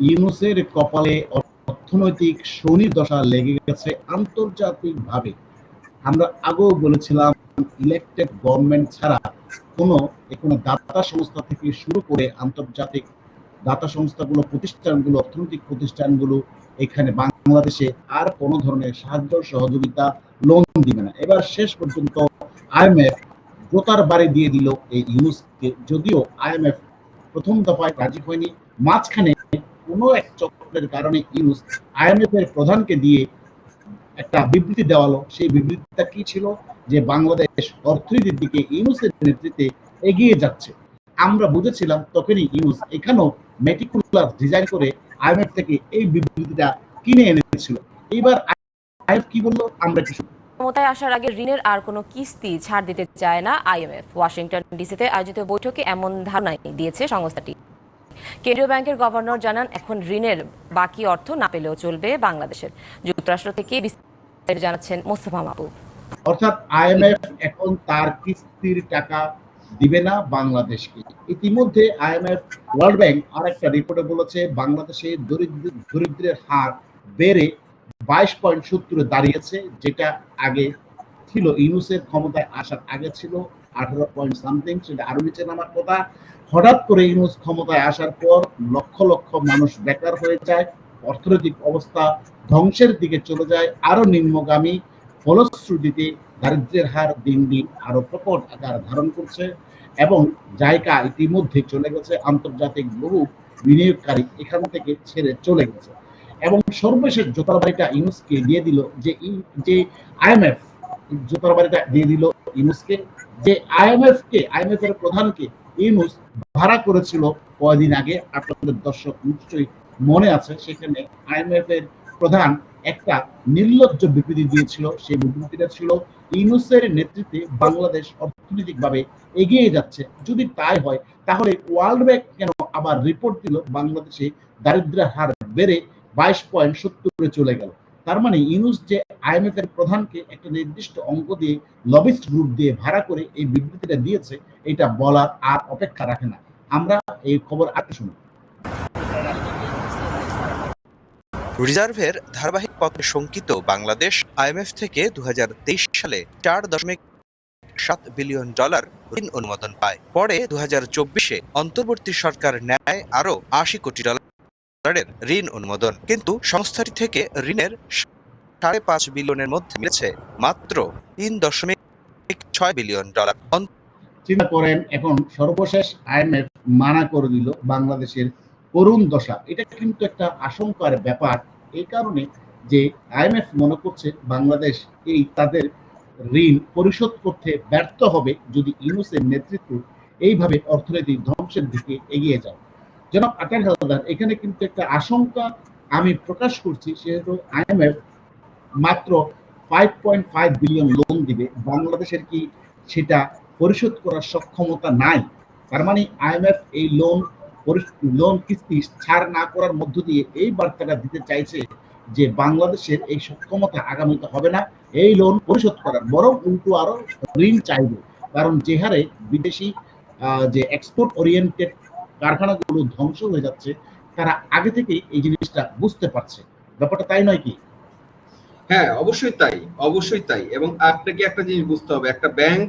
ইউনুসের কপালে অর্থনৈতিক শনি দশা লেগে গেছে আন্তর্জাতিকভাবে। আমরা আগেও বলেছিলাম ইলেকটেড গভর্নমেন্ট ছাড়া কোনো কোনো দাতা সংস্থা থেকে শুরু করে আন্তর্জাতিক দাতা সংস্থাগুলো, প্রতিষ্ঠানগুলো, অর্থনৈতিক প্রতিষ্ঠানগুলো এখানে বাংলাদেশে আর কোনো ধরনের সাহায্য, সহযোগিতা, লোন দিবে না। এবার শেষ পর্যন্ত আইএমএফ জোতার বাড়ি দিয়ে দিল এই ইউনুসকে। যদিও আইএমএফ প্রথম দফায় রাজি হয়নি, মাঝখানে কোনো এক চক্রের কারণে ইউনুস আইএমএফ এর প্রধানকে দিয়ে একটা বিবৃতি দেওয়ালো। সেই বিবৃতিটা কি ছিল? যে বাংলাদেশ অর্থনীতির দিকে ইউনুসের নেতৃত্বে এগিয়ে যাচ্ছে। আমরা বুঝেছিলাম তখনই ইউনুস এখানেও মেটিকুলার ডিজাইন করে আইএমএফ থেকে এই বিবৃতিটা কিনে এনেছিল। এইবার আইএফ কি বলল? আমরা কি শুনব? ক্ষমতায় আসার আগে ঋণের আর কোনো কিস্তি ছাড় দিতে চায় না আইএমএফ। ওয়াশিংটন ডিসিতে আয়োজিত বৈঠকে এমন ধারণাই দিয়েছে সংস্থাটি। কেন্দ্রীয় ব্যাংকের গভর্নর জানান, এখন ঋণের বাকি অর্থ না পেলেও চলবে বাংলাদেশের। যুক্তরাষ্ট্র থেকে বিস্তারিত জানাচ্ছেন মোস্তফা মাহবুব। অর্থাৎ আইএমএফ এখন তার কিস্তির টাকা দিবে না বাংলাদেশকে। ইতিমধ্যে আইএমএফ ওয়ার্ল্ড ব্যাংক আর একটা রিপোর্টে বলেছে, বাংলাদেশে দরিদ্র, দরিদ্রের হার বেড়ে বাইশ পয়েন্ট সত্তরে দাঁড়িয়েছে, যেটা আগে ছিল, ইউনুসের ক্ষমতায় আসার আগে ছিল আঠারো পয়েন্ট সামথিং সেটা আরও নিচে নামার কথা। হঠাৎ করে ইউনুস ক্ষমতায় আসার পর লক্ষ লক্ষ মানুষ বেকার হয়ে যায়, অর্থনৈতিক অবস্থা ধ্বংসের দিকে চলে যায়, আরও নিম্নগামী ফলশ্রুতিতে দারিদ্র্যের হার দিন দিন আরও প্রকট আকার ধারণ করছে এবং জায়গা ইতিমধ্যে চলে গেছে, আন্তর্জাতিক বহু বিনিয়োগকারী এখান থেকে ছেড়ে চলে গেছে। এবং সর্বশেষ জোতার বাড়িটা ইউনুসকে দিয়ে দিল যে যে আইএমএফ জোতার বাড়িটা দিয়ে দিল ইউনুসকে। যে আইএমএফ কে আইএমএফ এর প্রধানকে ইউনুস ভাড়া করেছিল কয়দিন আগে আপনাদের দর্শক নিশ্চয়ই মনে আছে, সেখানে আইএমএফ এর প্রধান একটা নির্লজ্জ বিবৃতি দিয়েছিল, সেই বিবৃতিটা ছিল, ইউনুসের নেতৃত্বে বাংলাদেশ অর্থনৈতিকভাবে এগিয়ে যাচ্ছে। যদি তাই হয়, তাহলে ওয়ার্ল্ড ব্যাংক কেন আবার রিপোর্ট দিল বাংলাদেশে দারিদ্র্যের হার বেড়ে বাইশ পয়েন্ট সত্তরে চলে গেল? তার মানে ইউনুস যে আইএমএফ এর প্রধানকে একটা নির্দিষ্ট অঙ্ক দিয়ে লবিস্ট গ্রুপ দিয়ে ভাড়া করে এই বিবৃতিটা দিয়েছে, এটা বলার আর অপেক্ষা রাখে না। আমরা এই খবর আগে শুনি রিজার্ভের ধারাবাহিক পথে শঙ্কিত বাংলাদেশ আইএমএফ থেকে দু হাজার তেইশ সালে চার দশমিক সাত বিলিয়ন ডলার ঋণ অনুমোদন পায়। পরে দু চব্বিশে অন্তর্বর্তী সরকার নেয় আরও আশি কোটি ডলারের ঋণ অনুমোদন। কিন্তু সংস্থাটি থেকে ঋণের সাড়ে পাঁচ বিলিয়নের মধ্যে মিলেছে মাত্র তিন দশমিক ছয় বিলিয়ন ডলার। চিন্তা করেন, এখন সর্বশেষ আইএমএফ মানা করে দিল বাংলাদেশের করুণ দশা। এটা কিন্তু একটা আশঙ্কার ব্যাপার। এই কারণে যে আইএমএফ মনে করছে বাংলাদেশ এই তাদের ঋণ পরিশোধ করতে ব্যর্থ হবে যদি ইউনুসের নেতৃত্ব এইভাবে অর্থনৈতিক ধ্বংসের দিকে এগিয়ে যায়। জনাব আটার হালদার, এখানে কিন্তু একটা আশঙ্কা আমি প্রকাশ করছি, সেহেতু আইএমএফ মাত্র five point five billion loan দিবে। বাংলাদেশের কি সেটা পরিশোধ করার সক্ষমতা নাই? তার মানে আইএমএফ এই লোন লোন কিস্তি ছাড় না করার মধ্য দিয়ে এই বার্তাটা দিতে চাইছে যে বাংলাদেশের এই সক্ষমতা আগামীতে হবে না, এই লোন পরিশোধ করার। বরং উল্টো আরও ঋণ চাইবে। কারণ যে হারে বিদেশি যে এক্সপোর্ট ওরিয়েন্টেড কারখানাগুলো ধ্বংস হয়ে যাচ্ছে, তারা আগে থেকেই এই জিনিসটা বুঝতে পারছে। ব্যাপারটা তাই নয় কি? হ্যাঁ অবশ্যই তাই অবশ্যই তাই। এবং আপনাকে একটা জিনিস বুঝতে হবে, একটা ব্যাংক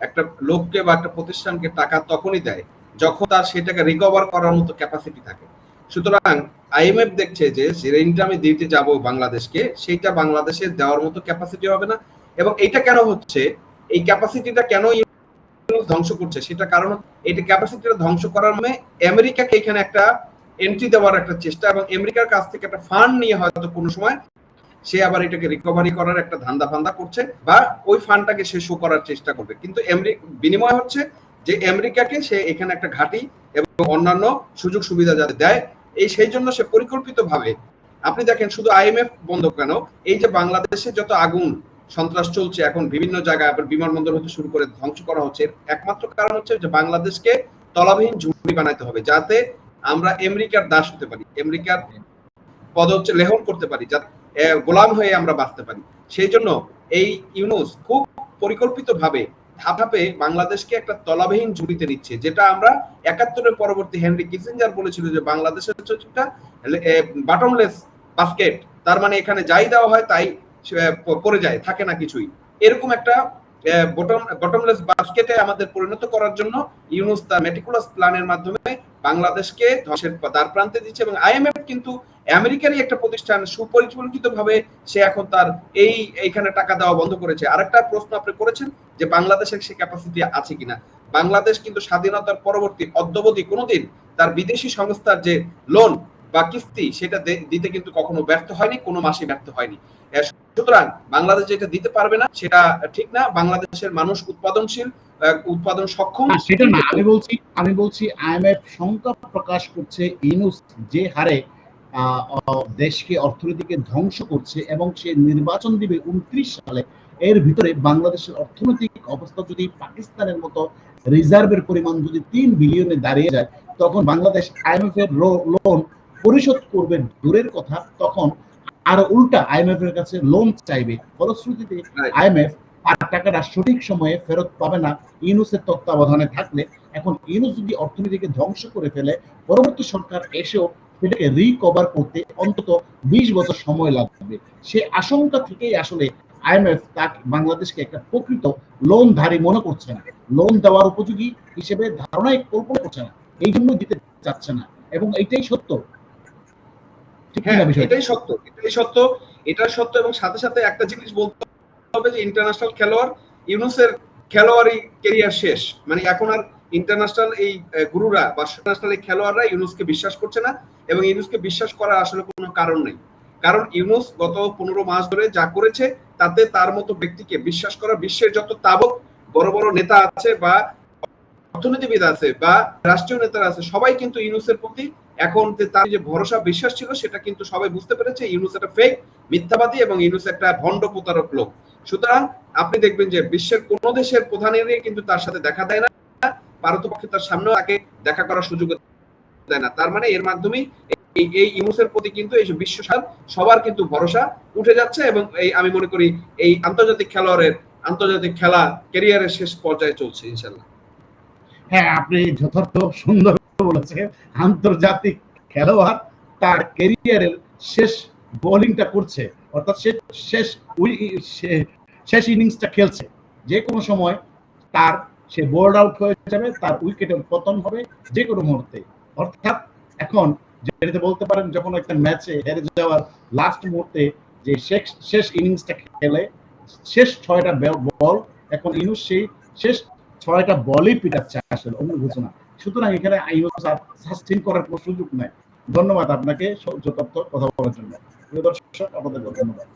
একটা লোককে বা একটা প্রতিষ্ঠানকে টাকা তখনই দেয় যখন তার সেটাকে রিকভার করার মতো ক্যাপাসিটি থাকে। সুতরাং আইএমএফ দেখছে যে যে ঋণটা আমি দিতে যাব বাংলাদেশকে, সেইটা বাংলাদেশে দেওয়ার মতো ক্যাপাসিটি হবে না। এবং এইটা কেন হচ্ছে? এই ক্যাপাসিটিটা কেন ধ্বংস করছে। সেটা কারণ এটা ক্যাপাসিটিটা ধ্বংস করার মানে আমেরিকাকে এখানে একটা এন্ট্রি দেওয়ার একটা চেষ্টা এবং আমেরিকার কাছ থেকে একটা ফান্ড নিয়ে হয়তো কোনো সময় সে আবার এটাকে রিকভারি করার একটা ধান্দা ফান্দা করছে বা ওই ফান্ডটাকে সে শো করার চেষ্টা করবে। কিন্তু বিনিময় হচ্ছে যে আমেরিকাকে সে এখানে একটা ঘাঁটি এবং অন্যান্য সুযোগ সুবিধা যাতে দেয়, এই সেই জন্য সে পরিকল্পিতভাবে আপনি দেখেন শুধু আইএমএফ বন্ধ কেন? এই যে বাংলাদেশে যত আগুন সন্ত্রাস চলছে, এখন বিভিন্ন জায়গায় আবার বিমানবন্দর হতে শুরু করে ধ্বংস করা হচ্ছে। একমাত্র কারণ হচ্ছে যে বাংলাদেশকে তলাবিহীন ঝুড়ি বানাতে হবে, যাতে আমরা আমেরিকার দাস হতে পারি, আমেরিকার পদ হচ্ছে লেহন করতে পারি যাতে গোলাম হয়ে আমরা বাঁচতে পারি। সেই জন্য এই ইউনুস খুব পরিকল্পিতভাবে ধাপে বাংলাদেশকে একটা তলাবিহীন ঝুড়িতে নিচ্ছে, যেটা আমরা একাত্তরের পরবর্তী হেনরি কিসিঞ্জার বলেছিল যে বাংলাদেশের হচ্ছে একটা বাটমলেস বাস্কেট তার মানে এখানে যাই দেওয়া হয় তাই পড়ে যায়, থাকে না কিছুই। এরকম একটা বটম বটমলেস বাস্কেটে আমাদের পরিণত করার জন্য ইউনুস তার মেটিকুলাস প্ল্যানের মাধ্যমে বাংলাদেশকে দ্বার প্রান্তে দিচ্ছে এবং আইএমএফ কিন্তু আমেরিকারই একটা প্রতিষ্ঠান সুপরিকল্পিত ভাবে সে এখন তার এই, এইখানে টাকা দেওয়া বন্ধ করেছে। আরেকটা প্রশ্ন আপনি করেছেন যে বাংলাদেশের সে ক্যাপাসিটি আছে কিনা। বাংলাদেশ কিন্তু স্বাধীনতার পরবর্তী অদ্যবধি কোনোদিন তার বিদেশি সংস্থার যে লোন বা কিস্তি, সেটা দিতে কিন্তু কখনো ব্যর্থ হয়নি, কোনো মাসে ব্যর্থ হয়নি। সুতরাং বাংলাদেশ যেটা দিতে পারবে না, সেটা ঠিক না। বাংলাদেশের মানুষ উৎপাদনশীল উৎপাদন সক্ষম। সেটা না, আমি বলছি আমি বলছি আইএমএফ শঙ্কা প্রকাশ করছে যে হারে দেশকে অর্থনীতিকে ধ্বংস করছে এবং সে নির্বাচন দিবে উনত্রিশ সালে, এর ভিতরে বাংলাদেশের অর্থনৈতিক অবস্থা যদি পাকিস্তানের মতো রিজার্ভের পরিমাণ যদি তিন বিলিয়নে দাঁড়িয়ে যায়, তখন বাংলাদেশ আইএমএফ এর লোন পরিশোধ করবে দূরের কথা তখন আরও উল্টা আইএমএফ এর কাছে লোন চাইবে। ফলশ্রুতিতে আইএমএফ তার টাকাটা সঠিক সময়ে ফেরত পাবে না। ইউনুসের তত্ত্বাবধানে থাকলে এখন ইউনুস যদি অর্থনীতিকে ধ্বংস করে ফেলে পরবর্তী সরকার এসেও সেটাকে রিকভার করতে অন্তত বিশ বছর সময় লাগবে। সে আশঙ্কা থেকেই আসলে আইএমএফ তাকে বাংলাদেশকে একটা প্রকৃত লোনধারী মনে করছে না। লোন দেওয়ার উপযোগী হিসেবে ধারণায় কল্পনা করছে না। এই জন্য দিতে চাচ্ছে না। এবং এইটাই সত্য। হ্যাঁ এটাই সত্য এটাই সত্য এটা সত্য এবং সাথে সাথে একটা জিনিস বলতে হবে যে ইন্টারন্যাশনাল খেলোয়াড় ইউনুসের কেরিয়ার শেষ। মানে এখন আর ইন্টারন্যাশনাল এই গুরুরা বা ইন্টারন্যাশনাল এই খেলোয়াড়রা ইউনুসকে বিশ্বাস করছে না এবং ইউনুসকে বিশ্বাস করার আসলে কোনো কারণ নেই। কারণ ইউনুস গত পনেরো মাস ধরে যা করেছে তাতে তার মতো ব্যক্তিকে বিশ্বাস করা বিশ্বের যত তাবক বড় বড় নেতা আছে বা অর্থনীতিবিদ আছে বা রাষ্ট্রীয় নেতারা আছে সবাই কিন্তু ইউনুসের প্রতি এখন তার যে ভরসা, বিশ্বাস ছিল, সেটা কিন্তু সবাই বুঝতে পেরেছে, ইউনুস একটা ফেক মিথ্যাবাদী এবং ইউনুস একটা ভণ্ড প্রতারক লোক। সুতরাং আপনি দেখবেন যে বিশ্বের কোন দেশের প্রধানেরই কিন্তু তার সাথে দেখা দেয় না ভারতপক্ষে তার সামনেও তাকে দেখা করার সুযোগ দেয় না। তার মানে এর মাধ্যমেই এই ইউনুসের প্রতি কিন্তু এই বিশ্ব সবার কিন্তু ভরসা উঠে যাচ্ছে এবং এই আমি মনে করি এই আন্তর্জাতিক খেলোয়াড়ের আন্তর্জাতিক খেলা ক্যারিয়ারের শেষ পর্যায়ে চলছে ইনশাল্লাহ হ্যাঁ আপনি যথার্থ সুন্দর বলেছেন আন্তর্জাতিক খেলোয়াড় তার ক্যারিয়ারের শেষ বোলিংটা করছে, অর্থাৎ শেষ শেষ ইনিংসটা খেলছে। যে কোনো সময় তার সে বোর্ড আউট হয়ে যাবে, তার উইকেটের পতন হবে যে কোনো মুহূর্তে। অর্থাৎ এখন বলতে পারেন, যখন একটা ম্যাচে হেরে যাওয়ার লাস্ট মুহূর্তে যে শেষ শেষ ইনিংসটা খেলে, শেষ ছয়টা বল এখন ইনুস সেই শেষ ছয়টা বলই পিটাচ্ছে আসলে অন্য না সুতরাং এখানে আইন সাস্টেন করার কোনো সুযোগ নাই। ধন্যবাদ আপনাকে সহ্য তথ্য কথা বলার জন্য। দর্শক, আপনাদের ধন্যবাদ।